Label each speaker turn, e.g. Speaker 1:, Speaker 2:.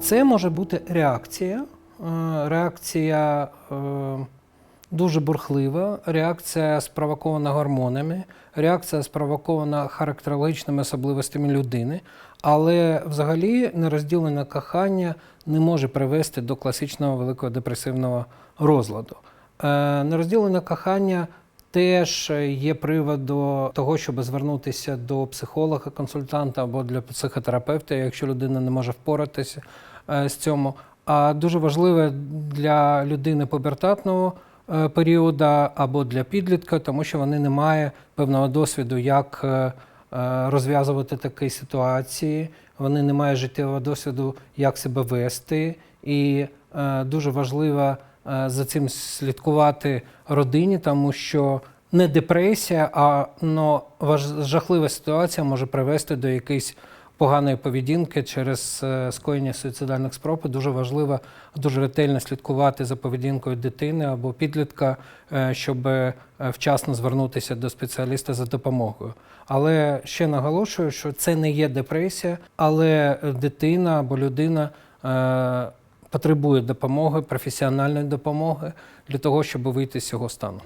Speaker 1: Це може бути реакція. Е, Реакція е, дуже бурхлива, реакція спровокована гормонами, реакція спровокована характерологічними особливостями людини. Але взагалі нерозділене кохання не може привести до класичного великого депресивного розладу. Е, Нерозділене кохання теж є приводом того, щоб звернутися до психолога, консультанта або для психотерапевта, якщо людина не може впоратися е, з цьому. А дуже важливе для людини пубертатного е, періоду або для підлітка, тому що вони не мають певного досвіду, як е, розв'язувати такі ситуації. Вони не мають життєвого досвіду, як себе вести. І дуже важливо е, за цим слідкувати родині, тому що не депресія, а важ- жахлива ситуація може привести до якоїсь поганої поведінки через е, скоєння суїцидальних спроб. Дуже важливо дуже ретельно слідкувати за поведінкою дитини або підлітка, е, щоб е, вчасно звернутися до спеціаліста за допомогою. Але ще наголошую, що це не є депресія, але дитина або людина. Потребує допомоги, професіональної допомоги для того, щоб вийти з цього стану.